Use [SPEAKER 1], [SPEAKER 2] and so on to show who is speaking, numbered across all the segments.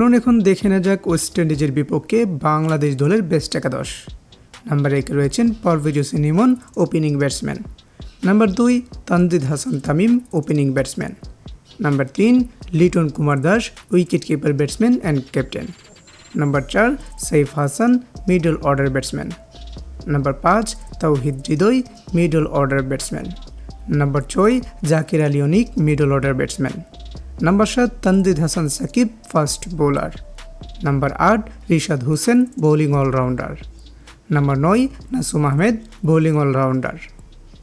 [SPEAKER 1] চলুন এখন দেখে নেওয়া যাক ওয়েস্ট ইন্ডিজের বিপক্ষে বাংলাদেশ দলের বেস্ট একাদশ। নাম্বার একে রয়েছেন Parvez Hossain Emon opening batsman number দুই Tanzid Hasan Tamim opening batsman number তিন Liton Kumar Das wicket keeper batsman and captain number চার Saif Hasan middle order batsman number পাঁচ Towhid Hridoy middle order batsman number ছয় Jaker Ali Anik middle order batsman number সাত Tanzid Hasan Sakib fast bowler number আট Rishad Hossain bowling allrounder number নয় Nasum Ahmed bowling allrounder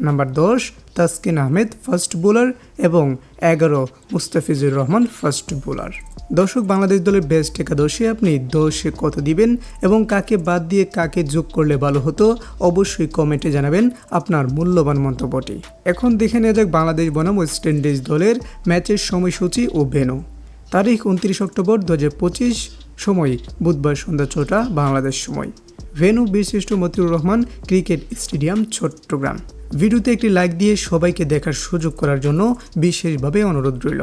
[SPEAKER 1] number দশ Taskin Ahmed first bowler এবং এগারো Mustafizur Rahman first bowler দর্শক, বাংলাদেশ দলের best একাদশে আপনি দশে কত দিবেন এবং কাকে বাদ দিয়ে কাকে যোগ করলে ভালো হতো অবশ্যই কমেন্টে জানাবেন আপনার মূল্যবান মন্তব্যটি। এখন দেখে নেওয়া যাক বাংলাদেশ বনাম ওয়েস্ট ইন্ডিজ দলের ম্যাচের সময়সূচি ও ভেন্যু তারিখ উনত্রিশ অক্টোবর দু পঁচিশ, সময় বুধবার সন্ধ্যা ছটা, বাংলাদেশ সময়। ভেনু বীরশ্রেষ্ঠ মতিউর রহমান, ক্রিকেট স্টেডিয়াম, চট্টগ্রাম। ভিডিওতে একটি লাইক দিয়ে সবাইকে দেখার সুযোগ করার জন্য বিশেষভাবে অনুরোধ রইল।